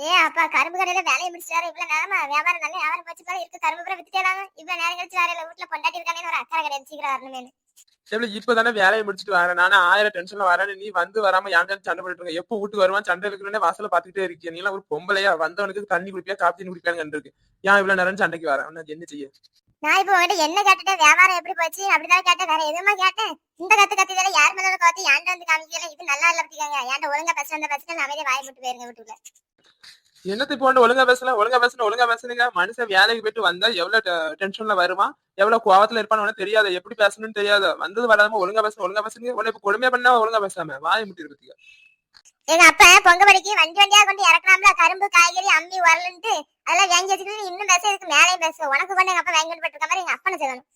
ஏ அப்பா கரும்பு கடையில வேலையை முடிச்சிட்டாரு. இவ்வளவு நேரமா வியாபாரம் நல்ல வியாபாரம் போச்சு போல இருக்கு கரும்பு பூரா வித்துட்டேனாங்க இவ்வளவு நேரம் கழிச்சு வேற வீட்டுல பொண்டாட்டி இருக்கானே ஒரு அக்கறை கிடையாது. சீக்கிரம் இப்பதானே வேலையை முடிச்சிட்டு வரேன் நானே ஆயிரம் டென்ஷன்ல வரேன் நீ வந்து வராம ஏன்டா சண்டை போட்டுட்டு இருக்க. எப்போ வீட்டுக்கு வருவான்? சண்டை இருக்கிறனே வாசல பாத்துக்கிட்டே இருக்கிய. நீ எல்லாம் ஒரு பொம்பளையா வந்தவனுக்கு தண்ணி குடிப்பியா காப்பி குடிப்பியான்னு இருக்கு ஏன் இவ்வளவு நேரம் சண்டைக்கு வரேன் என்ன செய்ய? நான் இப்போ உங்ககிட்ட என்ன கேட்டுட்டேன்? வியாபாரம் எப்படி போச்சு? அப்படிதான் கேட்டேன். வேற எதுவுமா கேட்டேன்? இந்த கத்து கத்துதால யார் மேல பார்த்து ஏன்டா வந்து காமிக்கல? இது நல்லா இல்ல பத்திக்காங்க ஏன்டா ஒழுங்கா வந்த பேசுனா அமைதியா வாய் போட்டு போயிருங்க வீட்டுல என்னத்தை போண்டு ஒழுங்கா பேசல? ஒழுங்கா பேசல ஒழுங்கா பேசுனுங்க. மனுஷன் வேலைக்கு போயிட்டு வந்தா எவ்வளவு டென்ஷன்ல வருவான்? எவ்வளவு கோவத்துல இருப்பான்னு உனக்கு தெரியாது. எப்படி பேசணும்னு தெரியாது. வந்தது வராம ஒழுங்கா பேசணும் ஒழுங்கா பேசுங்க உன்னை இப்ப கொடுமையா பண்ணா ஒழுங்கா பேசாம வாய முட்டி இருக்கு எங்க அப்பா பொங்க படிக்கு வண்டி வண்டியா கொண்டு இறக்கலாம்ல? கரும்பு காய்கறி அம்மி வரலன்ட்டு அதெல்லாம் வாங்கி வச்சுக்கிட்டு இன்னும் பேச இதுக்கு மேலேயும் பேச. உனக்கு கொண்டு எங்க அப்பா வாங்கி கொண்டு போட்டு மாதிரி எங்க அப்பனை செய்யணும்.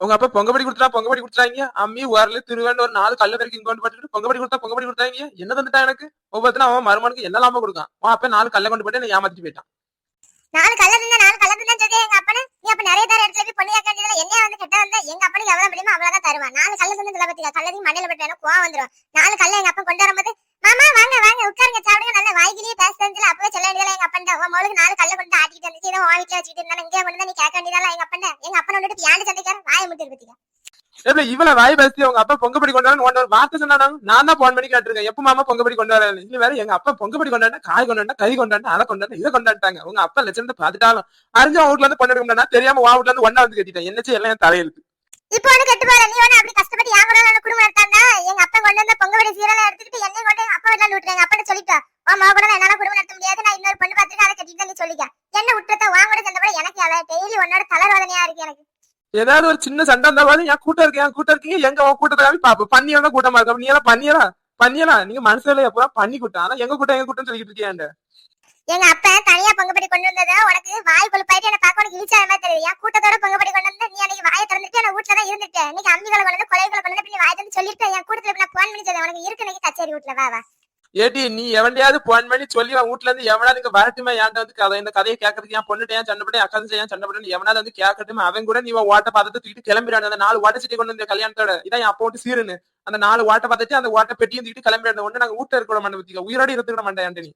உங்க அப்பா பொங்கபடி கொடுத்தா பொங்கபடி கொடுத்தாங்க அம்மி வரல திருவண்டு ஒரு நாலு கல்ல வரைக்கும் இங்க கொண்டு போட்டு பொங்கபடி கொடுத்தா பொங்கபடி கொடுத்தாங்க. என்ன தந்துட்டா எனக்கு? ஒவ்வொருத்தரும் அவன் மருமனுக்கு என்னலாம கொடுக்கான்? அவன் அப்ப நாலு கல்ல கொண்டு போட்டு என்னை ஏமாத்திட்டு போயிட்டான். நாலு கல்ல இருந்தா நாலு கல்ல இருந்தா சொல்லி எங்க அப்பனு நீ அப்ப நிறைய தர இடத்துல போய் பொண்ணு கேட்கறதுல என்ன வந்து கெட்ட வந்தா எங்க அப்பனுக்கு எவ்வளவு முடியுமோ அவ்வளவுதான் தருவான். நாலு கல்ல இருந்து இதுல பத்தியா? கல்லதையும் மண்ணில போட்டு எனக்கு கோவம் வந்துடும் நாலு கல்ல எங்க அப்பா கொண்டு வரும்போது மாமா வாங்க வாங்க உட்காருங்க சாப்பிடுங்க. நல்ல வாய்க்கிலேயே பேச தெரிஞ்சல அப்பவே சொல்ல வேண்டியதுல எங்க அப்பன் உன் மோளுக்கு நாலு கல்ல கொண்டு ஆட்டிட்டு வந்துச்சு ஏதோ உன் வீட்டுல வச்சுட்டு இருந்தா இங்கே கொண்டு வந்து நீ கேட்க வேண்டியதா எங்க அப்பன் எங்க அப்பன் வந்துட்டு ஏன் சண்டைக்கார வாய முட்டி பத்தியா? எப்படி இவ்வளவு வாய் பேசி உங்க அப்பா பொங்கப்படி கொண்டு வரணும் ஒன்று ஒரு வார்த்தை சொன்னாங்க நான் தான் போன் பண்ணி கேட்டிருக்கேன். எப்ப மாமா பொங்கப்படி கொண்டு வரேன் நீ வேற எங்க அப்பா பொங்கப்படி கொண்டாண்டா காய் கொண்டாண்டா கறி கொண்டாண்டா அதை கொண்டாண்டா இதை கொண்டாண்டாங்க உங்க அப்பா லட்சணத்தை பார்த்துட்டாலும் அறிஞ்ச உங்க வீட்டுல இருந்து பொண்ணு எடுக்க தெரியாம உன் வீட்டுல இருந்து ஒன்னா வந்து கட்டிட்டேன். என்னச்சு எல்லாம் தலையெழுத்து. இப்போ ஒண்ணு கெட்டு போற நீ ஒண்ணு அப்படி கஷ்டப்பட்டு என் கூட ஒண்ணு குடும்பம் எடுத்தாண்டா எங்க அப்பா கொண்டு வந்த பொங்க வடி சீரலை எடுத்துக்கிட்டு என்னை கொண்டு எங்க அப்பா வீட்டுல விட்டுறேன் அப்பா சொல்லிட்டா உன் மக கூட என்னால குடும்பம் நடத்த முடியாது நான் இன்னொரு பொண்ணு பார்த்துட்டு அதை கட்டிட்டு நீ சொல்லிக்க என்ன விட்டுறத வாங்க கூட சண்டை எனக்கு அவ டெய்லி உன்னோட தலை ரோதனையா இருக்கு எனக்கு ஏதாவது ஒரு சின்ன சண்டை இருந்தா பாரு என் கூட்டம் இருக்கு? என் கூட்டம் இருக்கீங்க எங்க உன் கூட்டத்தை பாப்ப பண்ணியா தான் கூட்டமா இருக்கு? நீ எல்லாம் பண்ணியலா? பண்ணியலா? நீங்க மனசுல எப்போ பண்ணி கூட்டம். ஆனா எங்க கூட்டம் எங்க கூட்டம் சொல்லிட்டு இருக்கியாண்ட எங்க அப்பா தனியா பொங்கப்படி கொண்டு வந்தது உனக்கு வாய் கொழுப்பாயிட்டு என்ன பார்க்க உனக்கு இழிச்சா மாதிரி தெரியுது. என் கூட்டத்தோட பொங்கப்படி கொண்டு வந்து நீ அன்னைக்கு வாயை திறந்துட்டு நான் வீட்டுல தான் இருந்துட்டேன் இன்னைக்கு அம்மிகளை கொண்டு வந்து கொலைகளை கொண்டு வந்து வாய் திறந்து சொல்லிட்டு என் கூட்டத்துல நான் போன் பண்ணி சொல்லுவேன் உனக்கு இருக்கு இன்னைக்கு கச்சேரி வீட்டுல வா வா. ஏடி நீ எவன்டையாவது போன் பண்ணி சொல்லி வீட்டுல இருந்து எவனாவது நீங்க வரட்டுமே ஏன்ட்ட வந்து கதை இந்த கதையை கேட்கறதுக்கு ஏன் பொண்ணுட்டு ஏன் சண்டை பண்ணி அக்கா ஏன் சண்டை பண்ணி எவனாவது வந்து கேட்கட்டும் அவன் கூட நீ ஓட்ட பார்த்துட்டு தூக்கிட்டு கிளம்பிடாது அந்த நாலு ஓட்ட சீட்டை கொண்டு வந்து கல்யாணத்தோட இதான் என் போட்டு சீருன்னு. அந்த நாலு ஓட்ட பார்த்துட்டு அந்த ஓட்ட பெட்டியும் தூக்கிட்டு கிளம்பிடாது ஒண்ணு நாங்க வீட்டுல இருக்க மாட்டோம் பத்திக்க உயிரோட இருந்துக்கிட மாட்டேன் நீ?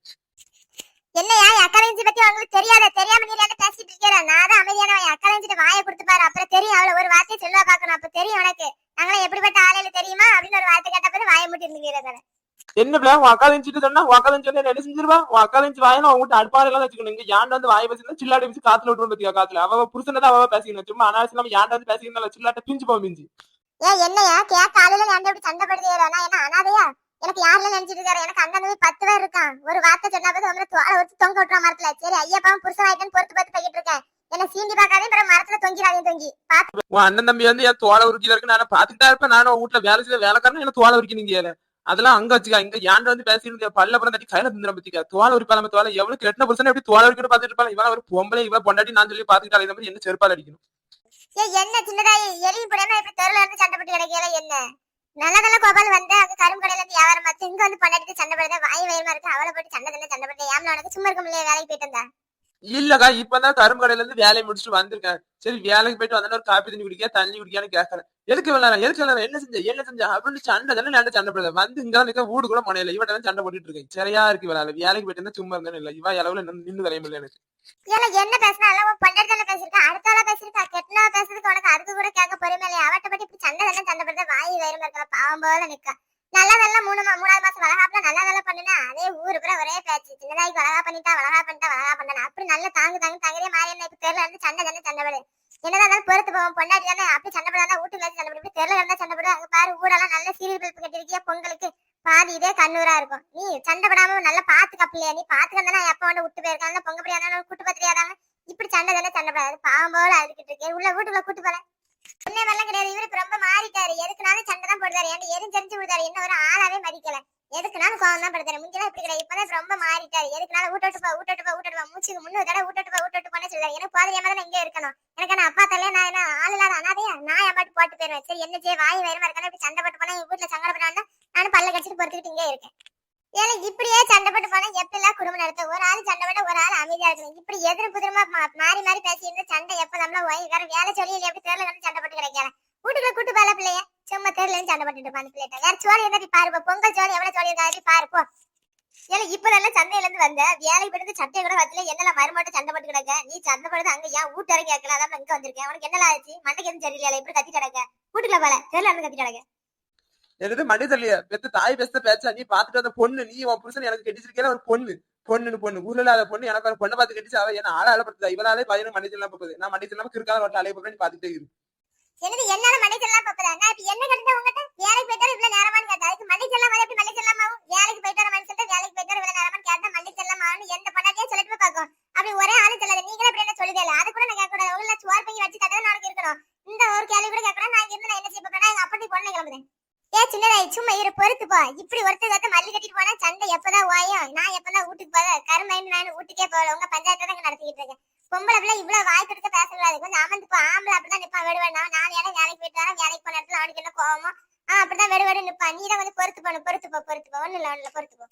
என்னையா என் பத்தி உங்களுக்கு தெரியாத? தெரியாம நீ என்ன பேசிட்டு இருக்கிற நான் தான் அமைதியான என் அக்கலைஞ்சிட்டு வாயை கொடுத்து பாரு. அப்புறம் தெரியும் அவள ஒரு வார்த்தையை சொல்லுவா பாக்கணும் அப்ப தெரியும் உனக்கு. நாங்களே எப்படிப்பட்ட ஆளையில தெரியுமா? அப்படின்னு ஒரு வார்த்தை கேட்ட போது வாயை மூட்டி இருந்துக்கிறேன் என்ன பிள்ளை? உன் அக்கா தெரிஞ்சுட்டு சொன்னா உன் அக்கா தெரிஞ்சு என்ன செஞ்சிருவா? உன் அக்கா தெரிஞ்சு வீட்டு அடுப்பாறை எல்லாம் வச்சுக்கணும். இங்க யாண்ட வந்து வாய் பேசினா சில்லாடி வச்சு காத்துல விட்டுரும் பத்தியா காத்துல. அவ புருஷனை தான் அவ பேசிக்கணும். சும்மா அனாவசியம் யாண்ட வந்து பேசிக்கணும் சில்லாட்ட பிஞ்சு போகும் பிஞ்சு. ஏன் என்னையா? கேட்க ஆளுல நான் எப்படி சண்டை படுதே நான் என்ன அனாதையா? எனக்கு யாருல நினைச்சிட்டு இருக்காரு எனக்கு அந்த நோய் பத்து பேர் இருக்கான். ஒரு வார்த்தை சொன்னா போது உங்களை தோலை வச்சு தொங்க விட்டுற மரத்துல. சரி ஐயப்பாவும் புருஷன் ஆயிட்டேன்னு பொறுத்து பார்த்து இருக்கேன். என்ன சீண்டி பார்க்காதே பிறகு மரத்துல தொங்கிடாதே தொங்கி. உன் அண்ணன் தம்பி வந்து என் தோலை உருக்கில இருக்கு நான் பாத்துக்கிட்டா இருப்பேன். நானும் வீட்டுல வேலை செய்ய வேலைக்காரன் என்ன தோலை உருக்கி நீங்க அதெல்லாம் அங்க வச்சுக்கா இங்க யாண்ட வந்து பேசிட்டு பல்ல அப்புறம் தட்டி கையில திந்திரம் பத்திக்கா. தோலை உரிப்பாள தோலை எவ்வளவு கெட்டின புருஷன் எப்படி தோலை உரிக்கிட்டு பாத்துட்டு இருப்பாங்க இவன் ஒரு பொம்பளை இவன் பொண்டாட்டி நான் சொல்லி பாத்துக்கிட்டா இந்த மாதிரி என்ன செருப்பால் அடிக்கணும்? ஏய் என்ன சின்னதா? எலி புடையமா இப்ப தெருல இருந்து சண்டை போட்டு கிடைக்கல என்ன? நல்ல நல்ல கோபால் வந்து அங்க கரும்பு கடையில இருந்து வியாபாரம் பார்த்து இங்க வந்து பொண்டாட்டிட்டு சண்டை போடுறது வாய் வயமா இருக்கு. அவளை போட்டு சண்டை தானே சண்டை போட்டு ஏன் உனக்கு? சும்மா இருக்க முடியல வேலைக்கு போயிட்டு இருந்தா இல்லக்கா இப்பதான் கரும்பு கடையில இருந்து வேலையை முடிச்சுட்டு வந்திருக்கேன். சரி வேலைக்கு போயிட்டு வந்தா ஒரு காப்பி தண்ணி குடிக்க தண்ணி குடிக்கான்னு கேட்கறேன். எதுக்கு விளையாட எதுக்கு விளையாட என்ன செஞ்ச என்ன செஞ்ச அப்படின்னு சண்டை தானே நான் சண்டை போடுறது வந்து இங்க இருக்க வீடு கூட முனையில இவட்ட தான் சண்டை போட்டுட்டு இருக்கேன். சரியா இருக்கு விளாட வேலைக்கு போயிட்டு இருந்தா சும்மா இருந்தா இல்ல. இவ அளவுல நின்று வரைய முடியல எனக்கு. என்ன பேசினா? எல்லாம் பேசிருக்கேன் பேசிருக்கா அடுத்த ஆளா பேசிருக்கா கெட்டனா பேசுறதுக்கு உனக்கு அதுக்கு கூட கேட்க பொறுமை இல்லையா. அவட்ட பத்தி இப்படி சண்டை தானே சண்டை போடுறது வாய் வயிறு இருக்கா பாவம் போல நிக்கா. நல்லா நல்லா மூணு மூணாவது மாசம் வளகாப்புல நல்லா நல்லா அதே ஊரு கூட ஒரே பேச்சு. சின்னதாய்க்கு வளகா பண்ணிட்டா வளகா பண்ணிட்டா வளகா பண்ணா அப்படி நல்லா தாங்கு தாங்கு தங்கதே மாறி என்ன இப்ப தெருல இருந்து சண்டை தானே சண்டை போடு. என்னதான் இருந்தாலும் பொறுத்து போவோம். பொண்டாட்டி தானே. அப்படி சண்டை போடாதா? வீட்டுல இருந்து சண்டை போடு. தெருல இருந்தா சண்டை போடு. அங்க பாரு ஊரெல்லாம் நல்ல சீரியல் பல்ப் கட்டிருக்கியா பொங்கலுக்கு. பாதி இதே கண்ணூரா இருக்கும். நீ சண்டை படாம நல்லா பாத்து நீ பாத்து எப்ப வந்து விட்டு போயிருக்காங்க. பொங்க பிரியாணி கூட்டு பத்திரியாதாங்க இப்படி சண்டை தானே சண்டை போடாது. பாவம் போல அழுதுகிட்டு இருக்கேன் உள்ள வீட்டுக்குள்ள கூட்டு போல. என்ன வெள்ளம் கிடையாது. இவரு ரொம்ப மாறிட்டாரு. எதுக்குனாலும் சண்டை தான் போடுறாரு ஏன்டா எரிஞ்சரிஞ்சு விடுறாரு என்ன ஒரு ஆளாவே மதிக்கல. எதுக்குனாலும் கோவம் தான் படுத்தாரு முந்தியெல்லாம் இப்படி கிடையாது. இப்பதான் ரொம்ப மாறிட்டாரு. எதுக்குனாலும் ஊட்டட்டு போ ஊட்டட்டு மூச்சுக்கு முன்னூறு தடவை ஊட்டட்டு போ ஊட்டட்டு போன்னு சொல்றாரு. எனக்கு பாதிரியாம தான் இங்கே இருக்கணும். எனக்கு நான் அப்பா தலையே நான் என்ன ஆள் இல்லாத அனாதையா? நான் என் பாட்டு போட்டு போயிருவேன் சரி என்ன செய்ய வாய் வயிறு இருக்கா இப்படி சண்டை போட்டு போனா எங்க வீட்டுல சங்கட பண்ணா நானும் பல்ல கடிச்சிட்டு பொறுத்துக்கிட்டு இங்கே இருக்கேன். ஏன்னா இப்படியே சண்டை போட்டு போனா எப்பெல்லாம் குடும்பம் நடத்த ஒரு ஆள் சண்டை போட்டு ஒரு ஆள் அமைதியா இருக்கணும். இப்படி எதிர் புதிரமா மாறி மாறி பேசி இருந்த சண்டை எப்ப நம்மள ஓய் வேற வேலை சொல்லி இல்ல எப்படி தெருல சண்டை போட்டு கிடைக்கல வீட்டுக்குள்ள கூட்டு வேலை பிள்ளைய. சும்மா தெருல இருந்து சண்டை போட்டுட்டு இருப்பான் அந்த பிள்ளைகிட்ட. சோழி இருந்தா பொங்கல் சோழி எவ்வளவு சோழி இருந்தாலும் பாருப்போ ஏன்னா இப்ப இப்பதானே சந்தையில இருந்து வந்த வேலைக்கு போயிட்டு சட்டை கூட வரல என்னெல்லாம் மருமட்ட சண்டை போட்டு கிடக்க நீ சண்டை போடுறது அங்க ஏன்? வீட்டு கேட்கல. அதான் இங்க வந்திருக்கேன். உனக்கு என்ன ஆச்சு? மண்டைக்கு எதுவும் தெரியல இப்படி கத்தி கிடக்க? வீட்டுக்குள்ள போல. தெரியல இருந்து கத்தி கிடக்க. எனது மண்டை தெரியல பெத்த தாய் பேச பேச்சா? நீ பாத்துட்டு அந்த பொண்ணு நீ உன் புருஷன் எனக்கு கெட்டிச்சிருக்கேன் ஒரு பொண்ணு. பொண்ணுன்னு பொண்ணு. ஊர்ல இல்லாத பொண்ணு எனக்கு ஒரு பொண்ணை பார்த்து கெட்டிச்சு அவ என்ன ஆள ஆளப்படுத்தா இவளாலே பையனும் மண்டை தள்ளலாம் போகுது. நான் மண்டை தள்ளாம கிருக்கால ஒரு அலைய போய் நீ பாத்துட்டே இரு. என்னது என்னால மன்னிச்செல்லாம் பாப்பதா நான் இப்ப என்ன கட்டத உங்ககிட்ட? வேலைக்கு போயிட்டாரு இவ்வளவு நேரமானு கேட்டா அதுக்கு மன்னிச்செல்லாம் எப்படி மன்னிச்செல்லாம் ஆகும்? வேலைக்கு போயிட்டாரு மனுஷன் வேலைக்கு போயிட்டாரு இவ்வளவு நேரமானு கேட்டா மன்னிச்செல்லாம் ஆகும் எந்த பண்ணாட்டியும் சொல்லிட்டு பாக்கும் அப்படி ஒரே ஆளு சொல்லாது. நீங்களே அப்படி என்ன சொல்லுதே அது கூட நான் கேட்க கூடாது. உள்ள சுவார் பண்ணி வச்சு கட்டதான் நாளைக்கு இருக்கணும். இந்த ஒரு கேள்வி கூட கேட்கணும் நான் இருந்து நான் என்ன செய்ய போறேன் எங்க அப்படி பொண்ணு கிளம்புறேன் ஏ சின்னதாய் சும்மா இரு பொறுத்து போ. இப்படி ஒருத்தர் கத்த மல்லி கட்டிட்டு போனா சண்டை எப்பதான் ஓயும்? நான் எப்பதான் வீட்டுக்கு போக கருமைன்னு நான் வீட்டுக்கே போகல. உங்க பஞ்சாயத்தை தான் நடத்திக்கிட்டு இருக்கேன். பொம்பளை பிள்ளை இவ்வளவு வாய் கொடுக்க பேசக்கூடாது. கொஞ்சம் அமர்ந்து போ ஆம்பளை அப்படிதான் நிப்பான் வெடு வேணா நாலு இடம் வேலைக்கு போயிட்டு வரேன். வேலைக்கு போன இடத்துல அவனுக்கு என்ன கோவமோ? ஆஹ் அப்படிதான் வெடு வெடு நிப்பான். நீ தான் வந்து பொறுத்து போன பொறுத்து போ பொறுத்து போ. ஒண்ணு இல்ல ஒண்ணு பொறுத்து போ.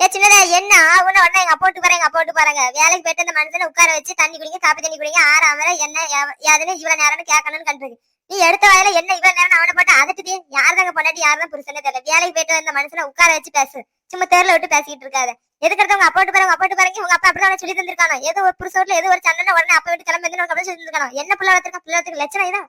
ஏ சின்னதா என்ன? ஆகுன உடனே எங்க அப்பா பாருங்க அப்பா போட்டு பாருங்க வேலைக்கு போயிட்டு அந்த மனுஷனை உட்கார வச்சு தண்ணி குடிங்க காப்பி தண்ணி குடிங்க ஆறாமல என்ன யாதுன்னு இவ்வளவு நேரம்னு கேட்கணும்னு கண்டிருக்கு நீ எடுத்த வாயில என்ன இவ்வளவு நேரம் அவனை போட்டு அதட்டுதே? யார் தாங்க பொண்டாட்டி யார் தான் புருஷனே தெரியல. வேலைக்கு போயிட்டு வந்த மனுஷனை உட்கார வச்சு பேசு. சும்மா தேர்ல விட்டு பேசிக்கிட்டு இருக்காது. எதுக்கு எடுத்து உங்க அப்பா பாருங்க அப்பா பாருங்க உங்க அப்பா அப்படிதான் சொல்லி தந்திருக்கானோ? ஏதோ ஒரு புருஷ வீட்டுல ஏதோ ஒரு சண்டை உடனே அப்பா விட்டு கிளம்பி வந்து சொல்லி தந்திருக்கானோ? என்ன பிள்ளை வளர்த்துருக்கா பிள்ளை வச்சிருக்க லட்சணம் இதான்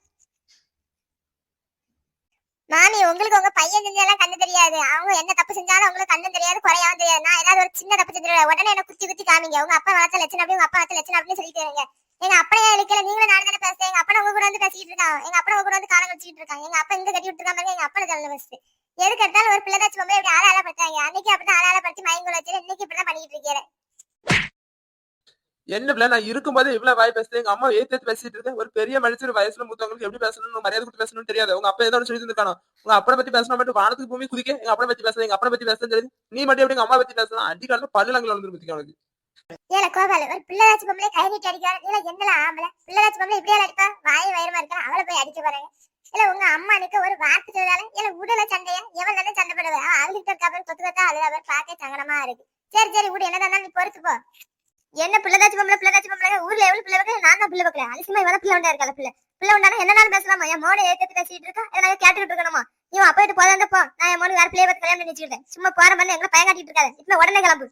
மாமி உங்களுக்கு உங்க பையன் செஞ்சதெல்லாம் கண்ணு தெரியாது. அவங்க என்ன தப்பு செஞ்சாலும் அவங்களுக்கு கண்ணு தெரியாது குறையாவும் தெரியாது. நான் ஏதாவது ஒரு சின்ன தப்பு செஞ்சிருவேன். உடனே என்ன குத்தி குத்தி காமிங்க. உங்க அப்பா வளர்த்த லட்சணம் அப்படி உங்க அப்பா வளர்த்த லட்சணம் அப்படின்னு சொல்லிட்டு இருங்க. எங்க அப்பா ஏன் இருக்கல நீங்களும் நான் தானே பேசுறேன். எங்க அப்பா உங்க கூட வந்து பேசிட்டு இருக்கான். எங்க அப்பா உங்க கூட வந்து காலம் வச்சுட்டு இருக்காங்க எங்க அப்பா இங்க கட்டி விட்டுருக்காங்க எங்க அப்பா கல்ல ஃபர்ஸ்ட் எதுக்கு எடுத்தாலும் ஒரு பிள்ளை போய் அப்படி ஆளால படுத்தாங்க அன்னைக்கு அப்படிதான் ஆளால படுத்து மயங்குல வச்சு இன்னைக்கு இப்படிதான் பண்ணிட்டு இருக்கேன் என்ன பிள்ளை? நான் இருக்கும்போது இவ்வளவு வாய் பேசுறேன். எங்க அம்மா ஏத்து ஏத்து பேசிட்டு இருக்கேன். ஒரு பெரிய மனுஷர் வயசுல மூத்தவங்களுக்கு எப்படி பேசணும் மரியாதை கொடுத்து பேசணும்னு தெரியாது. உங்க அப்பா ஏதோ சொல்லி தந்திருக்கானோ உங்க அப்பனை பத்தி பேசணும் மட்டும் வானத்துக்கு பூமி குதிக்க. எங்க அப்பனை பத்தி பேசுறது எங்க அப்பனை பத்தி பேசுறது தெரியுது. நீ மட்டும் எப்படி எங்க அம்மா பத்தி பேசலாம்? அடிக்கால பல்லுலங்கள் வந்து பத்தி அவனுக்கு. ஏல கோபால ஒரு பிள்ளை தாச்சு பொம்பளை கை நீட்டி அடிக்கிறான் இல்ல என்னல ஆம்பள. பிள்ளை தாச்சு பொம்பளை இப்படியே அடிப்பா? வாய் வயிறமா இருக்கா? அவளை போய் அடிக்க போறாங்க. இல்ல உங்க அம்மானுக்கு ஒரு வார்த்தை சொல்லால இல்ல உடல சண்டையா? எவன் தானே சண்டை போடுவா? அவளுக்கு இருக்கா பேர் கொத்து கொத்தா அழுதா பேர் பார்க்க சங்கடமா இருக்கு. சரி சரி விடு. என்னதான் நீ பொறுத்து போ. என்ன பிள்ளை பொம்பளை பிள்ளை பொம்பளை ஊர்ல எவ்வளவு பிள்ளை வைக்கல? நான் தான் பிள்ளை வைக்கல. அதிசயமா இவன பிள்ளை உண்டா இருக்கல பிள்ளை. பிள்ளை உண்டானா என்னனாலும் பேசலாமா? என் மோனை ஏத்தி பேசிட்டு இருக்கா? இதை நாங்க கேட்டுக்கிட்டு இருக்கணுமா? இவன் அப்பா போயிட்டு போதான் போ. நான் என் மோனு வேற பிள்ளைய பார்த்து கல்யாணம் பண்ணி சும்மா போற மாதிரி எங்களை பயம் காட்டிட்டு இருக்காது. இப்ப உடனே கிளம்பு.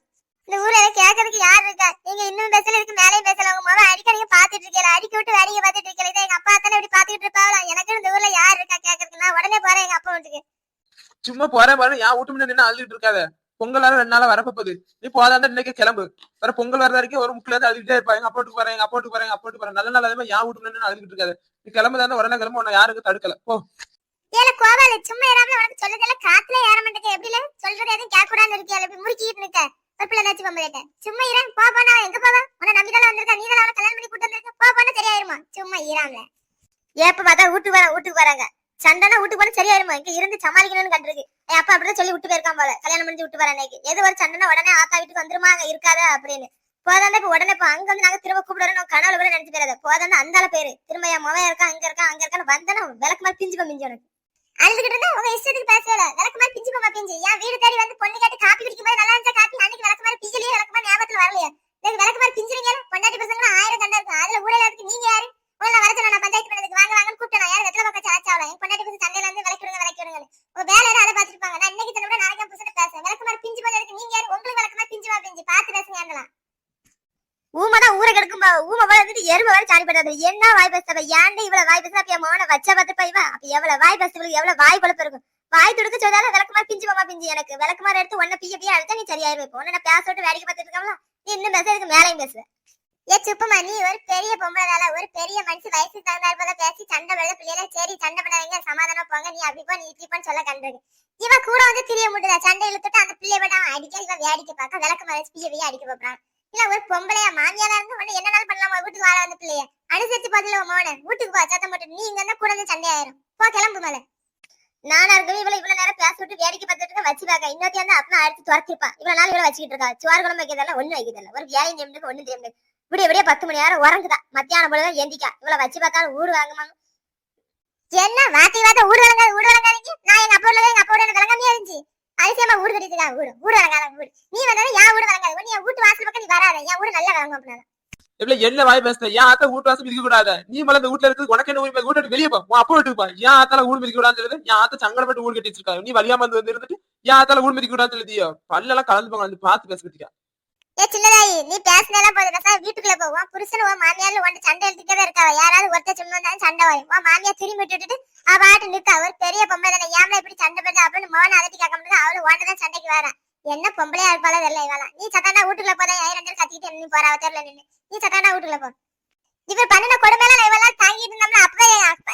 இந்த ஊர்ல எதை கேட்கறதுக்கு யார் இருக்கா? நீங்க இன்னும் பேசல இருக்கு மேலேயும் பேசல. உங்க மகன் அடிக்க நீங்க பாத்துட்டு இருக்கீங்க அடிக்க விட்டு வேலையை பாத்துட்டு இருக்கீங்க இதை எங்க அப்பா தானே இப்படி பாத்துட்டு இருப்பாங்களா? எனக்கு இந்த ஊர்ல யார் இருக்கா கேட்கறதுக்கு? நான் உடனே போறேன் எங்க அப்பா வீட்டுக்கு. சும்மா போறேன் பாரு என் வீட்டு முன்னாடி நின்று அழுதுட்டு இருக்காத. பொங்கல் ரெண்டு நாளா வரப்போகுது. நீ போதாந்த இன்னைக்கு கிளம்பு. வேற பொங்கல் வர வரைக்கும் ஒரு முக்கில இருந்து அழுதுட்டே இருப்பாங்க. அப்போட்டுக்கு வரேன் எங்க போட்டு போறேன் எங்க அப்போட்டுக்கு போறேன். நல்ல நாள் அதே மாதிரி என் அழுதுட்டு இருக்காது. நீ கிளம்புதான் உடனே கிளம்ப. உன்னை யாருக்கு தடுக்கல. போ. ஏல கோவால சும்மா ஏறாமல உனக்கு சொல்றதெல்லாம் காத்துல ஏற மாட்டேங்க எப்படில சொல்றது எதுவும் கேட்க கூடாதுன்னு இருக்கே அப்படி முறுக்கிட்டு இருக்க ஒரு பிள்ளை நாச்சு பொம்பளைட்ட சும்மா இறேன் போ போனா எங்க போவா உன்னை நம்பி தானே வந்திருக்கா? நீ தானே கல்யாணம் பண்ணி கூட்டு வந்திருக்க? போ போனா சரியாயிருமா? சும்மா இறாமல ஏப்ப பார்த்தா வீட்டுக்கு வர வீட்டுக்கு வராங்க. சண்டைனா வீட்டுக்கு போனா சரியாயிருமா? இங்க இருந்து சமாளிக்கணும்னு கண்டிருக்கு. அப்பா அப்படிதான் சொல்லி விட்டு போயிருக்கான் போல. கல்யாணம் முடிஞ்சு விட்டு வரேன் அன்னைக்கு. எது ஒரு சண்டைனா உடனே ஆத்தா வீட்டுக்கு வந்துருமா அங்க இருக்காத அப்படின்னு. போதாண்டா இப்ப உடனே இப்ப அங்க வந்து நாங்க திரும்ப கூப்பிடுறோம் நம்ம கனவுல கூட நினைச்சு போயிடாத. போதாண்டா அந்தால பேரு. திரும்ப என் மவன் இருக்கா அங்க இருக்கா அங்க இருக்கான்னு வந்தனா விளக்கு மாதிரி பிஞ்சு மிஞ்சு உனக்கு அழுதுகிட்டு இருந்தா உங்க இஷ்டத்துக்கு பேசல விளக்கு மாதிரி பிஞ்சு போமா பிஞ்சு. என் வீடு தேடி வந்து பொண்ணு கேட்டு காப்பி குடிக்கும் போது நல்லா இருந்தா காப்பி? அன்னைக்கு விளக்கு மாதிரி பிஞ்சலையே விளக்கு மாதிரி ஞாபகத்துல வரலையே? விளக்கு மாதிரி பிஞ்சுறீங்க பொண்டாட்டி பசங்க ஆயிரம் கண்டா இருக்கு. அதுல ஊழல் நீங்க யாரு? உங்களை வர சொன்னா நான் பஞ்சாயத்து பண்ணதுக்கு வாங்க வாங்கன்னு கூப்பிட்டேன் நான் யாரும் வெத்தலை பக்கம் சாச்சாவல என் பொண்டாட்டி பசங்க சண்டையில இருந்து விளக்கி விடுங்க விளக்கி விடுங்க உங்க வேலை அதை பாத்துருப்பாங்க நான் இன்னைக்கு சொன்ன நாளைக்கு புதுசு பேசுறேன் விளக்கு மாதிரி பிஞ்சு போது இருக்கு நீங்க யாரு உங்களுக்கு விளக்கு மாதிரி பிஞ்சுமா பிஞ்சு பாத்து பேசுங்க ஊமைதான் ஊரை கெடுக்கும் ஊமை போல இருந்துட்டு எருமை வேற சாணி படாது. என்ன வாய் பேசுறவ ஏன்டா இவ்வளவு வாய் பேசுறா? அப்ப என் மோன வச்ச பார்த்துப்பா போய்வா அப்ப எவ்வளவு வாய் பேசுறவங்களுக்கு எவ்வளவு வாய் பழப்பு இருக்கும்? வாய் துடுக்க சொல்லாத விளக்குமார் பிஞ்சு மாமா பிஞ்சு. எனக்கு விளக்குமார் எடுத்து ஒன்ன பிய பிய அழுத்தா நீ சரியாயிருவே போன நான் பேச விட்டு வேடிக்கை பார்த்துட்டு இருக்காங்களா நீ இன்னும் பேச இதுக்கு மேலையும் பேசுவ ஏ சுப்பமா நீ ஒரு பெரிய பொம்பளைனால ஒரு பெரிய மனுஷன். வயசுக்கு தகுந்தாற் போல பேசி சண்டை விழுத பிள்ளைகள சரி சண்டை பண்ணாதீங்க சமாதானம் போங்க. நீ அப்படி போ நீ இப்படி போன்னு சொல்ல கண்டது இவன் கூட வந்து திரிய முடியல. சண்டை இழுத்துட்டு அந்த பிள்ளைய போட்டு அவன் அடிக்க இவன் வேடிக்கை பார்க்க விளக்கு மறைச்சு பிய பிய அடிக்க போறான். இல்ல ஒரு பொம்பளையா மாமியாரா இருந்து உடனே என்னனாலும் பண்ணலாமா? வீட்டுக்கு வாழ அந்த பிள்ளைய. அனுசரிச்சு பதில மோன வீட்டுக்கு போ சத்தம் போட்டு. நீ இங்க இருந்தா கூட வந்து சண்டை ஆயிரும். போ கிளம்பு மேல நானா இருக்கவே இவ்வளவு இவ்வளவு நேரம் பேச விட்டு வேடிக்கை பார்த்துட்டு இருக்க வச்சு பார்க்க. இன்னொத்தி வந்து அப்பனா அடுத்து துரத்திருப்பா இவ்வளவு நாள் இவ்வளவு வச்சுக்கிட்டு இருக்கா. சுவார் குழம்பு வைக்கிறதெல்லாம் ஒண்ணு வைக்கிறதில்ல ஒரு வியாயம் நிமிடம் ஒண்ணு தெரியும் விடிய விடிய பத்து மணி நேரம் உறங்குதா. மத்தியானம் பொழுது எந்திக்கா இவ்வளவு வச்சு பார்த்தாலும் ஊடு வாங்குமாங்க என்ன வாத்தி வாத்த ஊடு வழங்காது ஊடு வழங்காதீங்க. நான் எங்க அப்பா எங்க அப்பா எனக்கு இருந்துச்சு. அதிசயமா ஊடு கட்டிட்டு ஊடு ஊடு வழங்காத ஊடு நீ வந்தா என் ஊடு வழங்காது ஒன்னு என் வீட்டு வாசல் பக்கம் நீ வராத. என் ஊடு நல்லா வழங்கும் அப்படின்னா இல்ல என்ன வாய் பேசுற? ஏன் ஆத்தா வீட்டு வாசல் மிதிக்க கூடாது. நீ மேல இந்த வீட்டுல இருக்குது உனக்கு என்ன உரிமை வீட்டு வெளியே போ. உன் அப்பா வீட்டுக்கு போ. ஏன் ஆத்தால ஊடு மிதிக்க கூடாதுன்னு என் ஆத்தா சங்கடப்பட்டு ஊடு கட்டி வச்சிருக்காரு நீ வழியாம வந்து வந்து இருந்துட்டு ஏன் ஆத்தால ஊடு மிதிக்க கூடாதுன்னு சொல்லுதியோ பல்லெல்லாம் கலந்து போங்க. வந்து பார்த்து பேசுறதுக்கா ஏ சின்னதாயி நீ பேசினாலும் போதும். வீட்டுக்குள்ள போ. உன் புருஷன் உன் மாமியார்ல ஒன்று சண்டை எடுத்துட்டே தான் இருக்காவ யாராவது ஒருத்தர் சும்மா இருந்தாலும் சண்டை வரும். உன் மாமியார் திரும்பி விட்டுட்டு அவ பாட்டு நிற்கா ஒரு பெரிய பொம்பளை தானே. ஏம்ல இப்படி சண்டை போடுது அப்படின்னு மோன அதட்டி கேட்க முடியாது? அவளு ஓட்ட தான் சண்டைக்கு வரா என்ன பொம்பளையா இருப்பாளோ தெரியல இவாளா. நீ சத்தானா வீட்டுக்குள்ள போதான் யாரும் ரெண்டு கத்திக்கிட்டு நீ போறா? தெரியல நின்னு. நீ சத்தானா வீட்டுக்குள்ள போ. இவர் பண்ணின கொடுமையெல்லாம் இவெல்லாம் தாங்கிட்டு இருந்தோம்னா அப்பவே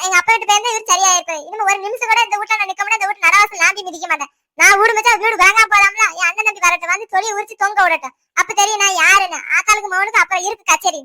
எங்க அப்பா- வீட்டு பேருந்து இவர் சரியா இன்னும் ஒரு நிமிஷம் கூட இந்த வீட்டுல நான் நிக்க முடியாது இந்த வீட்டு நடவாசல் நாம்பி மிதிக்க மாட்டேன். நான் வீடு மச்சா வீடு வேகாம போலாம்ல. என் அண்ணன் தம்பி வரட்டும். வந்து தொழில் உரிச்சு தொங்க விடட்டும். அப்ப தெரியும் நான் யாருன்னு. ஆத்தாளுக்கு மௌனுக்கு அப்புறம் இருக்கு கச்சேரி.